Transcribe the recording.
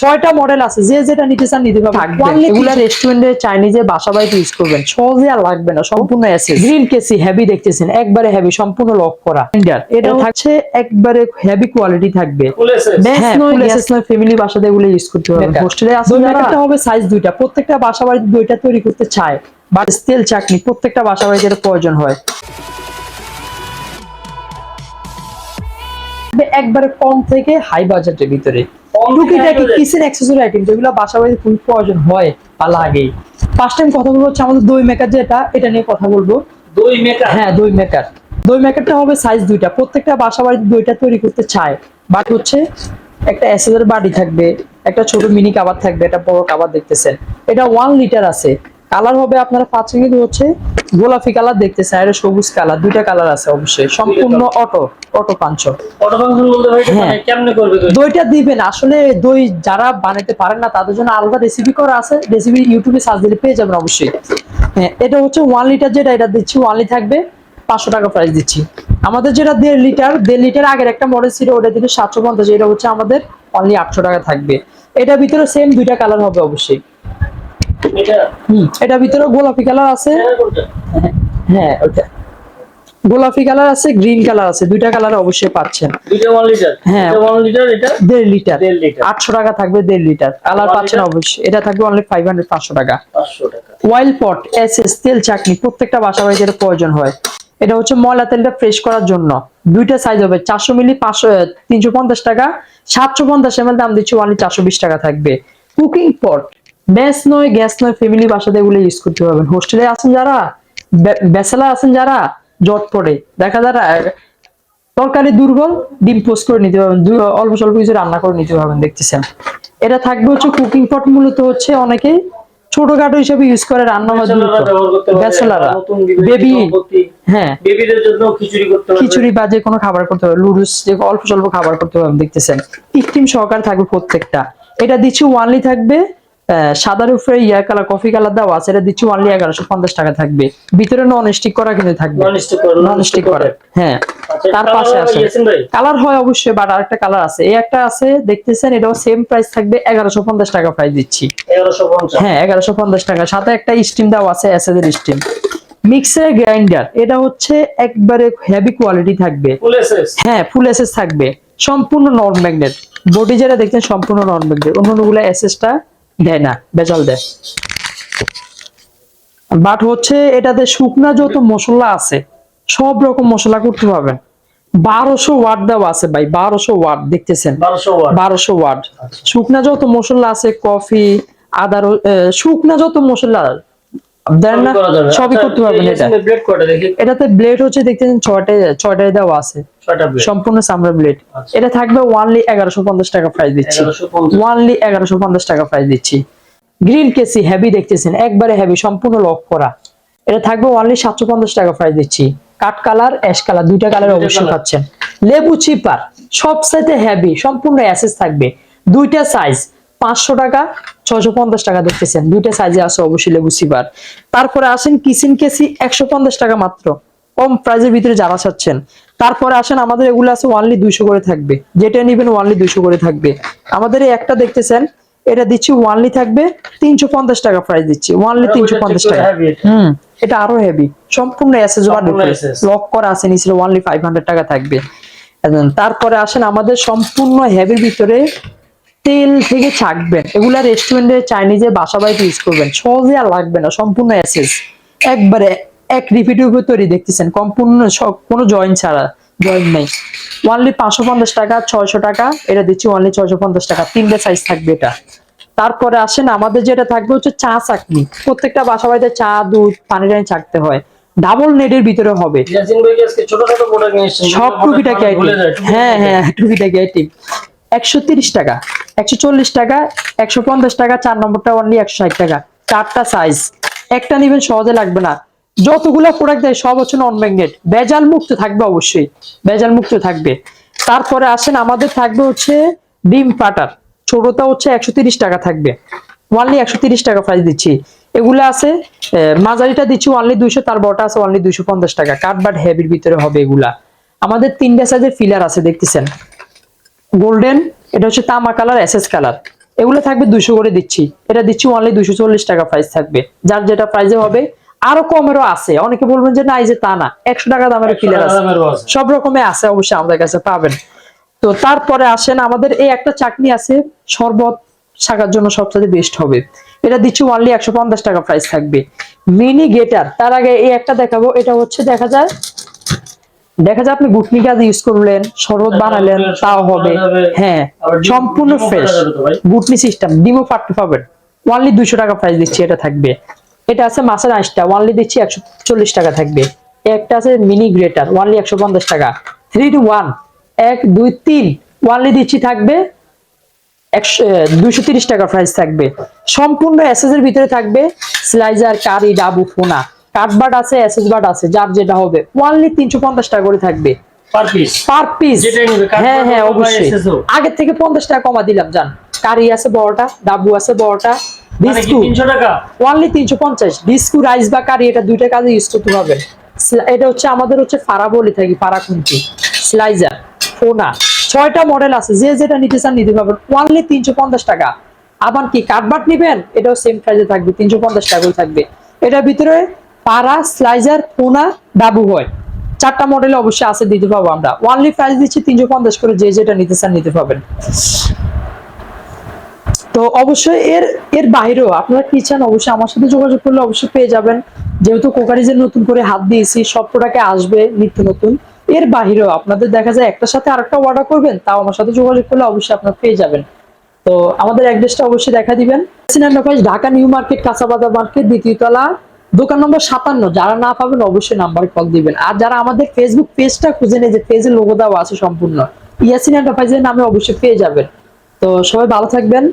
ছয়টা মডেল আছে যে যেটা নিতে চান নিতে পারবেন। এগুলা রেস্টুরেন্টে চাইনিজে বাসা বাড়িতে ইউজ করবেন। সহজে আর লাগবে না সম্পূর্ণ এসএস গ্রিল কেসি হেভি দেখতেছেন একবারে হেভি সম্পূর্ণ লক করা। এটা থাকছে একবারে হেভি কোয়ালিটি থাকবে। হ্যাঁ family বাসাতে এগুলো use করতে পারবেন। আছে দুই যারা, হবে সাইজ দুইটা। প্রত্যেকটা বাসা বাড়িতে দুইটা তৈরি করতে চায় বা তেল চাকনি। প্রত্যেকটা বাসা বাড়িতে প্রয়োজন হয়। একবারে কম থেকে হাই বাজেটের ভিতরে। টুকিটাকি কিচেন অ্যাক্সেসরি আইটেম যেগুলো বাসা বাড়িতে খুব প্রয়োজন হয় বা লাগেই ফার্স্ট টাইম কথা বলব হচ্ছে আমাদের দই মেকার যেটা এটা নিয়ে কথা বলব। দুই মেকার হ্যাঁ দই মেকার দই মেকারটা হবে সাইজ দুইটা। প্রত্যেকটা বাসা বাড়িতে দইটা তৈরি করতে চায়। বাট হচ্ছে একটা এসএসের বাড়ি থাকবে একটা ছোট মিনি কাবার থাকবে একটা বড় কাবার দেখতেছেন। এটা ওয়ান লিটার আছে। কালার হবে আপনারা পাচ্ছেন কিন্তু হচ্ছে গোলাপি কালার দেখতেছেন আর সবুজ কালার দুইটা কালার আছে অবশ্যই। সম্পূর্ণ auto auto punch auto function বলতে ভাই হ্যাঁ। মানে কেমনে করবে দুই? দইটা দিবেন আসলে দই যারা বানাতে পারেন না তাদের জন্য আলাদা রেসিপি করা আছে রেসিপি ইউটিউবে সার্চ দিলে পেয়ে যাবেন অবশ্যই। হ্যাঁ এটা হচ্ছে ওয়ান লিটার যেটা এটা দিচ্ছি ওয়ানলি থাকবে পাঁচশো টাকা প্রাইস দিচ্ছি। আমাদের যেটা দেড় লিটার দেড় লিটার আগের একটা মডেল ছিল ওটা দিলে সাতশো পঞ্চাশ এটা হচ্ছে আমাদের অনলি আটশো টাকা থাকবে। এটার ভিতরে সেম দুইটা কালার হবে অবশ্যই। এটা? ভিতরে গোলাপি কালার আছে। হ্যাঁ, ওটা গোলাপি কালার আছে গ্রিন কালার আছে। দুইটা কালার অবশ্যই পাচ্ছেন। হ্যাঁ। লিটার দেড় আটশো টাকা থাকবে দেড় লিটার কালার পাচ্ছেন অবশ্যই। এটা থাকবে অনলি ফাইভ হান্ড্রেড পাঁচশো টাকা। ওয়াইল পট এস এস তেল চাকনি প্রত্যেকটা বাসা বাড়িতে এটা প্রয়োজন হয়। এটা হচ্ছে ময়লা তেলটা ফ্রেশ করার জন্য। দুইটা সাইজ হবে। চারশো মিলি পাঁচশো তিনশো পঞ্চাশ টাকা। সাতশো পঞ্চাশ এম দাম দিচ্ছি অনলি চারশো বিশ টাকা থাকবে। কুকিং পট ব্যাস নয় গ্যাস নয় ফ্যামিলি বাসাতে এগুলো ইউজ করতে পারবেন। হোস্টেলে আছেন যারা ব্যাচেলার আছেন যারা জট পড়ে দেখা যারা তরকারি দুর্বল ডিম পোস্ট করে নিতে পারবেন অল্প স্বল্প কিছু রান্না করে নিতে পারবেন দেখতেছেন। এটা থাকবে হচ্ছে কুকিং পট মূলত হচ্ছে অনেকে ছোটখাটো হিসেবে ইউজ করে রান্না ব্যাচেলাররা বেবি হ্যাঁ। বেবিদের জন্য খিচুড়ি করতে পারবে খিচুড়ি বা যে কোনো খাবার করতে পারবে লুডুস যে অল্প স্বল্প খাবার করতে পারবেন দেখতেছেন। কৃত্রিম সহকার থাকবে প্রত্যেকটা। এটা দিচ্ছি ওয়ানলি থাকবে সাদার উপরে ইয়ার কালার কফি কালার দেওয়া আছে এটা দিচ্ছি ওয়ানলি এগারোশো পঞ্চাশ টাকা থাকবে। ভিতরে নন স্টিক করা কিন্তু থাকবে। নন স্টিক করে। হ্যাঁ। আচ্ছা, তার পাশে আছে। কালার হয় অবশ্যই বাট আরেকটা কালার আছে। এই একটা আছে দেখতেছেন এটাও সেম প্রাইস থাকবে এগারোশো পঞ্চাশ টাকা প্রাইস দিচ্ছি। হ্যাঁ এগারোশো পঞ্চাশ টাকা। সাথে একটা স্টিম দেওয়া আছে এসএদের স্টিম মিক্সার গ্রাইন্ডার এটা হচ্ছে একবারে হেভি কোয়ালিটি থাকবে। হ্যাঁ ফুল এসএস থাকবে। সম্পূর্ণ নন ম্যাগনেট বডি যেটা দেখছেন সম্পূর্ণ নন ম্যাগনেট অন্যগুলো এসএসটা দেয় না বেজাল দেয়। বাট হচ্ছে এটাতে শুকনা যত মশলা আছে সব রকম মশলা করতে পারবেন বারোশো ওয়ার্ড দেওয়া আছে ভাই বারোশো ওয়াট দেখতেছেন? বারোশো ওয়াট। বারোশো শুকনা যত মশলা আছে কফি আদা আহ, শুকনা যত মশলা দেন না সবই করতে পারবেন এটা। ব্লেড কটা দেখি? এটাতে ব্লেড হচ্ছে দেখতেছেন ছয়টায় ছয়টায় দেওয়া আছে। ছয়টা সম্পূর্ণ চামড়া ব্লেড আচ্ছা। এটা থাকবে ওয়ানলি এগারোশো পঞ্চাশ টাকা প্রাইস দিচ্ছি। ওয়ানলি এগারোশো পঞ্চাশ টাকা প্রাইস দিচ্ছি। গ্রিল কেসি হেভি দেখতেছেন একবারে হেভি সম্পূর্ণ লক করা। এটা থাকবে ওয়ানলি সাতশো পঞ্চাশ টাকা প্রাইস দিচ্ছি। কাঠ কালার অ্যাশ কালার দুইটা কালার অবশ্যই পাচ্ছেন। লেবু চিপার সব সাইতে হেভি সম্পূর্ণ অ্যাসেস থাকবে। দুইটা সাইজ পাঁচশো টাকা ছয়শো পঞ্চাশ টাকা দেখতেছেন। দুইটা সাইজে আছে অবশ্যই লেবু তারপরে আসেন কিচেন কেসি একশো পঞ্চাশ টাকা মাত্র। কম প্রাইজের ভিতরে যারা চাচ্ছেন তারপরে আসেন আমাদের এগুলো আছে ওয়ানলি দুইশো করে থাকবে। যেটা নিবেন ওয়ানলি দুইশো করে থাকবে। আমাদের এই একটা দেখতেছেন এটা দিচ্ছি ওয়ানলি থাকবে তিনশো পঞ্চাশ টাকা প্রাইস দিচ্ছি। ওয়ানলি তিনশো পঞ্চাশ টাকা। হুম। এটা আরও হেভি সম্পূর্ণ এসএস লক করা আছে নিচে ওয়ানলি ফাইভ হান্ড্রেড টাকা থাকবে। তারপরে আসেন আমাদের সম্পূর্ণ হেভির ভিতরে তেল থেকে ছাকবেন। এগুলা রেস্টুরেন্টে চাইনিজে বাসা বাড়িতে ইউজ করবেন। সহজে আর লাগবে না সম্পূর্ণ এসএস একবারে এক রিপিটের উপর তৈরি দেখতেছেন? সম্পূর্ণ কোনো জয়েন্ট ছাড়া জয়েন্ট নেই। ওয়ানলি পাঁচশো পঞ্চাশ টাকা ছয়শো টাকা এটা দিচ্ছি ওয়ানলি ছয়শো পঞ্চাশ টাকা। তিনটে সাইজ থাকবে এটা। তারপরে আসেন আমাদের যেটা থাকবে হচ্ছে চা চাকনি প্রত্যেকটা বাসা বাড়িতে চা দুধ পানি টানি চাকতে হয়। ডাবল নেটের ভিতরে হবে। সব আইটেম হ্যাঁ। হ্যাঁ আইটেম একশো তিরিশ টাকা। একশো চল্লিশ টাকা, একশো পঞ্চাশ টাকা, চার নম্বরটা অনলি একশো ষাট টাকা। চারটা সাইজ একটা নিবেন সহজে লাগবে না। যতগুলো প্রোডাক্ট দেয়, সব হচ্ছে নন ম্যাগনেট বেজাল মুক্ত থাকবে অবশ্যই। বেজাল মুক্ত থাকবে। তারপরে আসেন, আমাদের থাকবে হচ্ছে ডিম পাটার। ছোটটা হচ্ছে একশো টাকা থাকবে। ওয়ানলি একশো টাকা প্রাইস দিচ্ছি। এগুলো আছে মাঝারিটা দিচ্ছি ওয়ানলি দুইশো, তার বড়টা আছে ওয়ানলি দুইশো পঞ্চাশ টাকা। কাঠ বাট হেভির ভিতরে হবে এগুলা। আমাদের তিনটা সাইজের ফিলার আছে, দেখতেছেন? গোল্ডেন এটা হচ্ছে তামা কালার এসএস কালার। এগুলো থাকবে দুশো করে দিচ্ছি। এটা দিচ্ছি অনলি দুশো চল্লিশ টাকা প্রাইস থাকবে। যার যেটা প্রাইসে হবে আরও কমেরও আছে। অনেকে বলবেন যে না এই যে তা না। একশো টাকা দামেরও কিলার আছে। সব রকমের আছে অবশ্যই আমাদের কাছে পাবেন। তো তারপরে আসেন আমাদের এই একটা চাটনি আছে শরবত শাকার জন্য সবচেয়ে বেস্ট হবে। এটা দিচ্ছি অনলি একশো পঞ্চাশ টাকা প্রাইস থাকবে। মিনি গেটার তার আগে এই একটা দেখাবো। এটা হচ্ছে দেখা যায় দেখা যায় আপনি গুটনি গাছ ইউজ করলেন শরবত বানালেন তাও হবে। হ্যাঁ সম্পূর্ণ ফ্রেশ? গুটনি সিস্টেম ডিমও ফাটতে পাবেন ওয়ানলি দুইশো টাকা প্রাইস দিচ্ছি এটা থাকবে। এটা আছে মাছের আঁশটা ওয়ানলি দিচ্ছি একশো চল্লিশ টাকা থাকবে। একটা আছে মিনি গ্রেটার ওয়ানলি একশো পঞ্চাশ টাকা। থ্রি টু ওয়ান এক দুই তিন ওয়ানলি দিচ্ছি থাকবে একশো দুইশো তিরিশ টাকা প্রাইস থাকবে। সম্পূর্ণ এসএস এর ভিতরে থাকবে স্লাইজার কারি ডাবু ফোনা। কাঠবাট আছে এসএস বাট আছে যার যেটা হবে। ওয়ানলি তিনশো পঞ্চাশ টাকা করে থাকবে। পার পিস পার পিস হ্যাঁ হ্যাঁ অবশ্যই। আগের থেকে পঞ্চাশ টাকা কমা দিলাম জান। কারি আছে বড়টা ডাবু আছে বড়টা মানে কি টাকা? ওয়ানলি তিনশো পঞ্চাশ। বিস্কুট রাইস বা কারি এটা দুইটা কাজে ইউজ করতে পারবেন এটা হচ্ছে আমাদের হচ্ছে ফাড়া বলে থাকি ফাড়া খুন্তি স্লাইজার ফোনা। ছয়টা মডেল আছে যে যেটা নিতে চান নিতে পারবেন। ওয়ানলি তিনশো পঞ্চাশ টাকা। আবার কি কাঠবাট নিবেন? এটাও সেম প্রাইসে থাকবে তিনশো পঞ্চাশ টাকাই থাকবে। এটার ভিতরে পাড়া স্লাইজার ফোনা ডাবু হয়। চারটা মডেল অবশ্যই আছে দিতে পাবো আমরা। ওয়ানলি প্রাইস দিচ্ছি তিনশো পঞ্চাশ করে, যে যেটা নিতে চান নিতে পাবেন তো অবশ্যই এর এর বাইরেও আপনারা কি চান অবশ্যই আমার সাথে যোগাযোগ করলে অবশ্যই পেয়ে যাবেন। যেহেতু কোকারিজের নতুন করে হাত দিয়েছি, সব প্রোডাক্টে আসবে নিত্য নতুন। এর বাইরেও আপনাদের দেখা যায় একটার সাথে আরেকটা অর্ডার করবেন, তাও আমার সাথে যোগাযোগ করলে অবশ্যই আপনারা পেয়ে যাবেন। তো আমাদের অ্যাড্রেসটা অবশ্যই দেখা দিবেন। ঢাকা নিউ মার্কেট কাঁচাবাজার মার্কেট দ্বিতীয় তলা দোকান নম্বর সাতান্ন, যারা না পাবেন অবশ্যই নাম্বার কল দিবেন। আর যারা আমাদের ফেসবুক পেজটা খুঁজে নেই, যে পেজের লোগো দেওয়া আছে সম্পূর্ণ ইয়াসিন এন্টারপ্রাইজের নামে অবশ্যই পেয়ে যাবেন। তো সবাই ভালো থাকবেন।